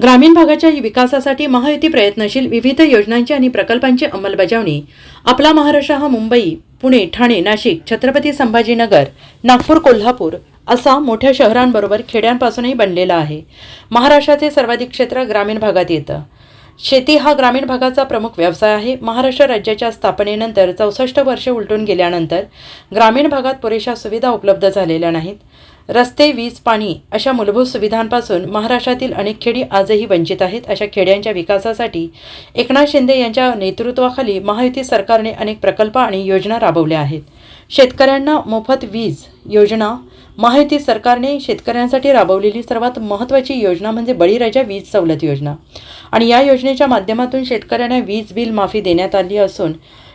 ग्रामीण भागाच्या विकासासाठी महायुती प्रयत्नशील विविध योजनांची आणि प्रकल्पांची अंमलबजावणी. आपला महाराष्ट्र हा मुंबई पुणे ठाणे नाशिक छत्रपती संभाजीनगर नागपूर कोल्हापूर असा मोठ्या शहरांबरोबर खेड्यांपासूनही बनलेला आहे. महाराष्ट्राचे सर्वाधिक क्षेत्र ग्रामीण भागात येतं. शेती हा ग्रामीण भागाचा प्रमुख व्यवसाय आहे. महाराष्ट्र राज्याच्या स्थापनेनंतर चौसष्ट वर्षे उलटून गेल्यानंतर ग्रामीण भागात पुरेशा सुविधा उपलब्ध झालेल्या नाहीत. रस्ते वीज पाणी अशा मूलभूत सुविधांपासून महाराष्ट्रातील अनेक खेडी आजही वंचित आहेत. अशा खेड्यांच्या विकासासाठी एकनाथ शिंदे यांच्या नेतृत्वाखाली महायुती सरकारने अनेक प्रकल्प आणि योजना राबवल्या आहेत. शेतकऱ्यांना मोफत वीज योजना महायुती सरकारने शेतकऱ्यांसाठी राबवलेली सर्वात महत्त्वाची योजना म्हणजे बळीराजा वीज सवलत योजना. आणि या योजनेच्या माध्यमातून शेतकऱ्यांना वीज बिल माफी देण्यात आली असून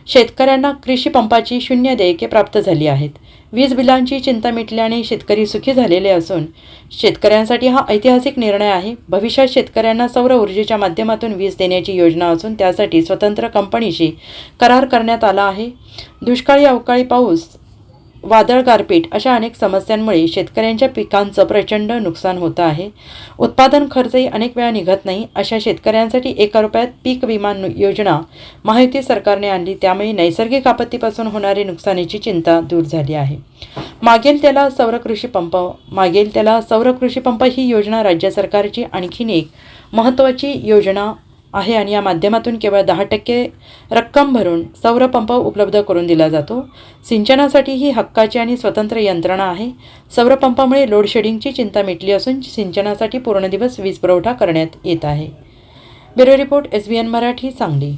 शेतकऱ्यांना कृषी पंपाची शून्य देयके प्राप्त झाली आहेत. वीज बिलांची चिंता मिटल्याने शेतकरी सुखी झालेले असून शेतकऱ्यांसाठी हा ऐतिहासिक निर्णय आहे. भविष्यात शेतकऱ्यांना सौर ऊर्जेच्या माध्यमातून वीज देण्याची योजना असून त्यासाठी स्वतंत्र कंपनीशी करार करण्यात आला आहे. दुष्काळी अवकाळी पाऊस वादळ गारपीट अशा अनेक समस्यांमुळे शेतकऱ्यांच्या पिकांचं प्रचंड नुकसान होतं आहे. उत्पादन खर्चही अनेक वेळा निघत नाही अशा शेतकऱ्यांसाठी एका रुपयात पीक विमा योजना माहिती सरकारने आणली. त्यामुळे नैसर्गिक आपत्तीपासून होणारी नुकसानीची चिंता दूर झाली आहे. मागेल त्याला सौर कृषी पंप मागेल त्याला सौर कृषी पंप ही योजना राज्य सरकारची आणखीन एक महत्त्वाची योजना आहे आणि या माध्यमातून केवळ दहा टक्के रक्कम भरून सौर पंप उपलब्ध करून दिला जातो. सिंचनासाठी ही हक्काची आणि स्वतंत्र यंत्रणा आहे. सौर पंपामुळे लोडशेडिंगची चिंता मिटली असून सिंचनासाठी पूर्ण दिवस वीज पुरवठा करण्यात येत आहे. Bureau report S B N Marathi Sangli.